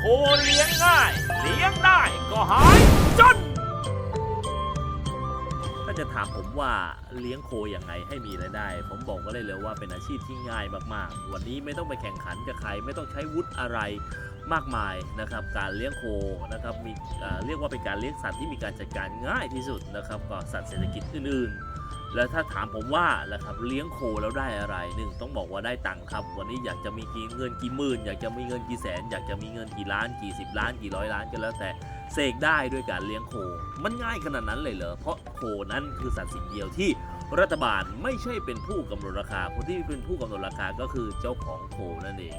โคเลี้ยงง่าย เลี้ยงได้ก็หายจน ถ้าจะถามผมว่าเลี้ยงโคอยังไงให้มีรายได้ ผมบอกก็เลยเลยว่าเป็นอาชีพที่ง่ายมากๆ วันนี้ไม่ต้องไปแข่งขันกับใคร ไม่ต้องใช้วุฒิอะไรมากมายนะครับ การเลี้ยงโคนะครับมีเอ่อเรียกว่าเป็นการเลี้ยงสัตว์ที่มีการจัดการง่ายที่สุดนะครับกว่าสัตว์เศรษฐกิจอื่นๆ แล้วถ้าถามผมว่านะครับเลี้ยงโคแล้วได้อะไรหนึ่งต้องบอกว่าได้ตังค์ครับ วันนี้อยากจะมีกี่เงินกี่หมื่นอยากจะมีเงินกี่แสน อยากจะมีเงินกี่ล้านกี่สิบล้านกี่ร้อยล้านก็แล้วแต่เสกได้ด้วยการเลี้ยงโค มันง่ายขนาดนั้นเลยเหรอเพราะโคนั้นคือสัตว์สิ่งเดียวที่รัฐบาลไม่ใช่เป็นผู้กำหนดราคาคนที่เป็นผู้กำหนดราคาก็คือเจ้าของโคนั่นเอง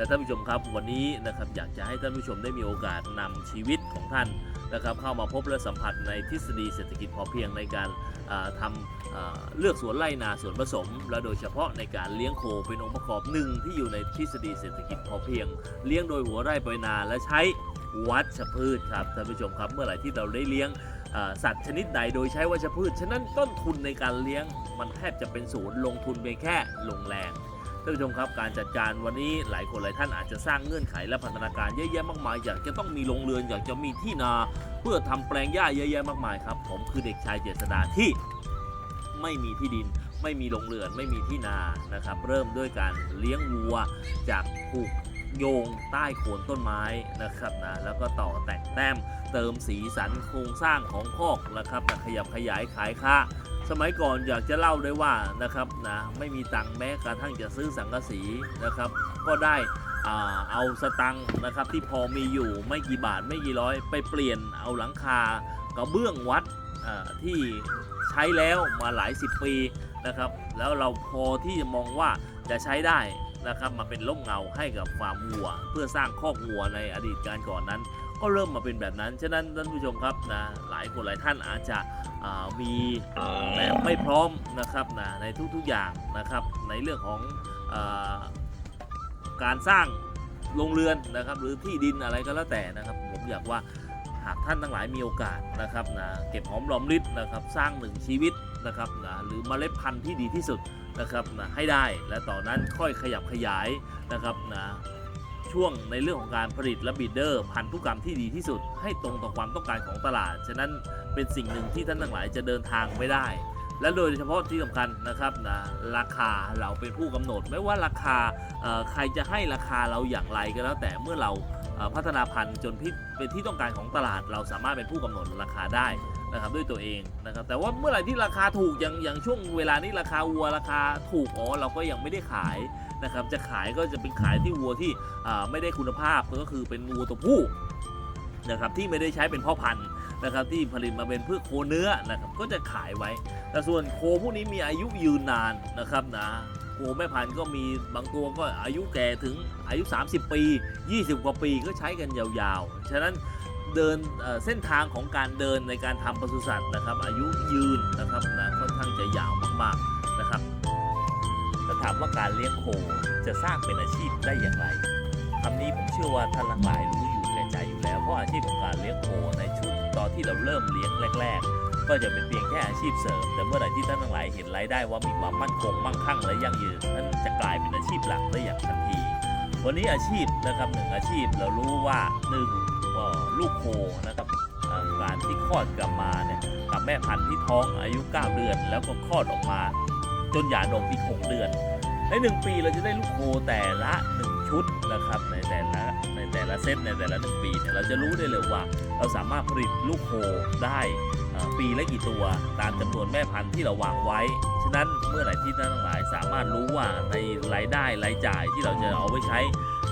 แต่ท่านผู้ชมครับวันนี้นะครับอยากจะให้ท่านผู้ชมได้มีโอกาสนำชีวิตของท่านนะครับเข้ามาพบและสัมผัสในทฤษฎีเศรษฐกิจพอเพียงในการทำเลือกสวนไร่นาสวนผสม และโดยเฉพาะในการเลี้ยงโคเป็นองค์ประกอบหนึ่งที่อยู่ในทฤษฎีเศรษฐกิจพอเพียง เลี้ยงโดยหัวไร่ปนาและใช้วัชพืชครับท่านผู้ชมครับเมื่อไหร่ที่เราได้เลี้ยงสัตว์ชนิดใดโดยใช้วัชพืช ฉะนั้นต้นทุนในการเลี้ยงมันแทบจะเป็นศูนย์ลงทุนเพียงแค่ลงแรง ท่านผู้ชมครับการจัดการวันนี้หลายคนหลายท่านอาจจะสร้างเงื่อนไขและพันธนาการเยอะแยะมากมายอยากจะต้องมีโรงเรือนอยากจะมีที่นา เพื่อทำแปลงหญ้าเยอะแยะมากมายครับ ผมคือเด็กชายเจษดาที่ไม่มีที่ดิน ไม่มีโรงเรือนไม่มีที่นานะครับ เริ่มด้วยการเลี้ยงวัวจากผูกโยงใต้โคนต้นไม้นะครับนะแล้วก็ต่อแต่งแต้มเติมสีสันโครงสร้างของคอกนะครับขยับขยายขายค่า สมัยก่อนอยากจะเล่าได้ว่านะครับนะไม่มีตังค์แม้กระทั่งจะซื้อสังกะสีนะครับ ก็ได้เอาสตังค์นะครับที่พอมีอยู่ไม่กี่บาทไม่กี่ร้อย ไปเปลี่ยนเอาหลังคากระเบื้องวัดที่ใช้แล้วมาหลายสิบปีนะครับ แล้วเราพอที่จะมองว่าจะใช้ได้นะครับมาเป็นร่มเงาให้กับฟาร์มวัว เพื่อสร้างคอกวัวในอดีตการก่อนนั้น ก็เริ่มมาเป็นแบบนั้น ฉะนั้นท่านผู้ชมครับนะหลายคนหลายท่านอาจจะมีแต่ไม่พร้อมนะครับนะในทุกๆอย่างนะครับในเรื่องของอการสร้างโรงเรือนนะครับ หรือที่ดินอะไรก็แล้วแต่นะครับ ผมอยากว่าหากท่านทั้งหลายมีโอกาสนะครับนะเก็บหอมรอมริบนะครับสร้างหนึ่งชีวิตนะครับนะหรือเมล็ดพันธุ์ที่ดีที่สุดนะครับนะให้ได้และต่อนนั้นค่อยขยับขยายนะครับนะ ช่วงในเรื่องของการผลิตและบีดเดอร์ พันธุกรรมที่ดีที่สุด ให้ตรงต่อความต้องการของตลาด ฉะนั้นเป็นสิ่งหนึ่งที่ท่านทั้งหลายจะเดินทางไม่ได้ และโดยเฉพาะที่สำคัญนะครับนะราคาเราเป็นผู้กำหนด ไม่ว่าราคาใครจะให้ราคาเราอย่างไรก็แล้วแต่เมื่อเราพัฒนาพันธุ์จนพิเป็นที่ต้องการของตลาด เราสามารถเป็นผู้กำหนดราคาได้ นะครับด้วยตัวเองนะครับแต่ว่าเมื่อไหร่ที่ราคาถูกอย่างอย่างช่วงเวลานี้ราคาวัวราคาถูกอ๋อเราก็ยังไม่ได้ขายนะครับจะขายก็จะเป็นขายที่วัวที่ไม่ได้คุณภาพก็คือเป็นวัวตัวผู้นะครับที่ไม่ได้ใช้เป็นพ่อพันธุ์นะครับที่ผลิตมาเป็นเพื่อโคเนื้อนะครับก็จะขายไว้ แต่ส่วนโคพวกนี้มีอายุยืนนานนะครับนะโคแม่พันธุ์ก็มีบางตัวก็อายุแก่ถึงอายุ 30 ปี 20 กว่าปีก็ใช้กันยาวๆ ฉะนั้น เดินเส้นทางของการเดินในการทำปศุสัตว์นะครับ อายุยืนนะครับนะค่อนข้างจะยาวมากๆนะครับถ้าถามว่าการเลี้ยงโคจะสร้างเป็นอาชีพได้อย่างไรคำนี้ผมเชื่อว่าท่านังหลายรู้อยู่แก่ใจอยู่แล้วเพราะอาชีพของการเลี้ยงโคในช่วงตอนที่เราเริ่มเลี้ยงแรก ๆก็จะเป็นเพียงแค่อาชีพเสริม แต่เมื่อไหร่ที่ท่านทั้งหลายเห็นรายได้ว่ามีความมั่นคงมั่งคั่งและยั่งยืนท่านจะกลายเป็นอาชีพหลักได้อย่างทันที วันนี้อาชีพนะครับหนึ่งอาชีพเรารู้ว่าหนึ่ง ว่าลูกโคนะครับการที่คลอดกลับมาเนี่ยกับแม่พันธุ์ที่ท้องอายุ 9 เดือน แล้วก็คลอดออกมา จนหย่านมอีก 6 เดือน ใน 1 ปีเราจะได้ลูกโคแต่ละ 1 ชุดนะครับในแต่ละในแต่ละเซตในแต่ละ 1 ปีเนี่ยเราจะรู้ได้เลยว่า เราสามารถผลิตลูกโคได้ปีละกี่ตัวตามจำนวนแม่พันธุ์ที่เราวางไว้ ฉะนั้นเมื่อไหร่ที่ท่านทั้งหลายสามารถรู้ว่าในรายได้รายจ่ายที่เราจะเอาไว้ใช้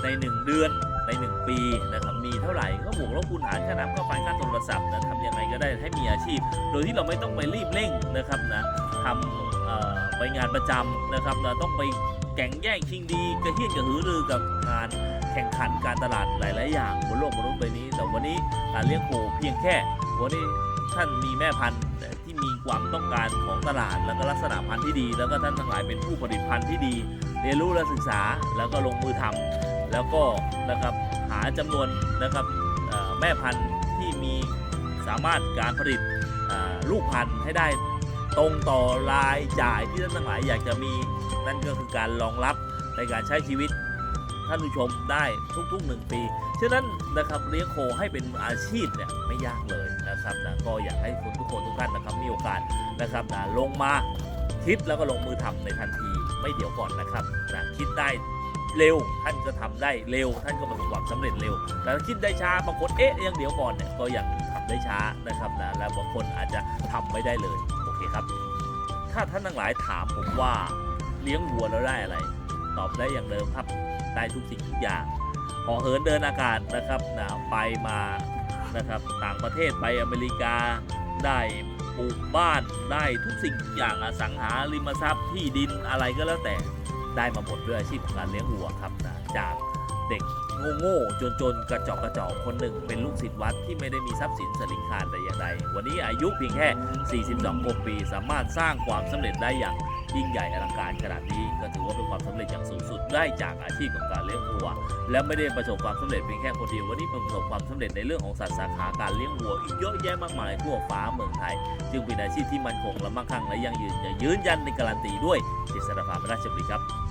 ใน 1 เดือนใน 1 ปีนะครับ มีเท่าไหร่ก็บวกลบคูณหารค่าน้ำค่าไฟค่าโทรศัพท์นะทำยังไงก็ได้ให้มีอาชีพ โดยที่เราไม่ต้องไปรีบเร่งนะครับนะทำไปงานประจำนะครับนะต้องไปแข่งแย่งชิงดีกระเฮี้ยนกระหือรือกับงานแข่งขันการตลาดหลาย ๆ อย่างบนโลกมนุษย์ใบนี้ แต่วันนี้การเลี้ยงโคเพียงแค่วันนี้ท่านมีแม่พันธุ์ที่มีความต้องการของตลาด แล้วก็ลักษณะพันธุ์ที่ดี แล้วก็ท่านทั้งหลายเป็นผู้ผลิตพันธุ์ที่ดี เรียนรู้และศึกษาแล้วก็ลงมือทำ แล้วก็นะครับหาจำนวนนะครับแม่พันธุ์ที่มีสามารถการผลิตลูกพันธุ์ให้ได้ตรงต่อรายจ่ายที่ท่านทั้งหลายอยากจะมีนั่นก็คือการรองรับในการใช้ชีวิตท่านผู้ชมได้ทุกๆ 1 ปี ฉะนั้นนะครับเลี้ยงโคให้เป็นอาชีพเนี่ยไม่ยากเลยนะครับนะก็อยากให้คนทุกคนทุกท่านนะครับมีโอกาสนะครับนะลงมาคิดแล้วก็ลงมือทำในทันทีไม่เดี๋ยวก่อนนะครับนะคิดได้ เร็วท่านก็ทำได้เร็ว ท่านก็ประสบความสำเร็จเร็ว แต่คิดได้ช้าบางคนเอ๊ะยังเดี๋ยวก่อนเนี่ยก็ยังทำได้ช้านะครับนะและบางคนอาจจะทำไม่ได้เลยโอเคครับ ถ้าท่านทั้งหลายถามผมว่าเลี้ยงวัวแล้วได้อะไร ตอบได้อย่างเดิมครับได้ทุกสิ่งทุกอย่างหอเหินเดินอากาศนะครับนะไปมานะครับต่างประเทศไปอเมริกาได้ปลูกบ้านได้ทุกสิ่งทุกอย่างอสังหาริมทรัพย์ที่ดินอะไรก็แล้วแต่ ได้มาหมดด้วยอาชีพของการเลี้ยงวัวครับนะจากเด็ก โง่ๆจนๆกระจอกกระจอกคนหนึ่งเป็นลูกศิษย์วัดที่ไม่ได้มีทรัพย์สินสลิงคารแต่อย่างใดวันนี้อายุเพียงแค่ 42 ปี สามารถสร้างความสำเร็จได้อย่างยิ่งใหญ่อลังการขนาดนี้ก็ถือว่าเป็นความสำเร็จอย่างสูงสุดได้จากอาชีพของการเลี้ยงวัว และไม่ได้ประสบความสำเร็จเพียงแค่คนเดียววันนี้ประสบความสำเร็จในเรื่องของสัตว์สาขาการเลี้ยงวัวอีกเยอะแยะมากมายทั่วฟ้าเมืองไทย จึงเป็นอาชีพที่มั่นคงและมั่งคั่งและยั่งยืนยืนยันในการันตีด้วยจิตรสารภาพราชบุรีครับ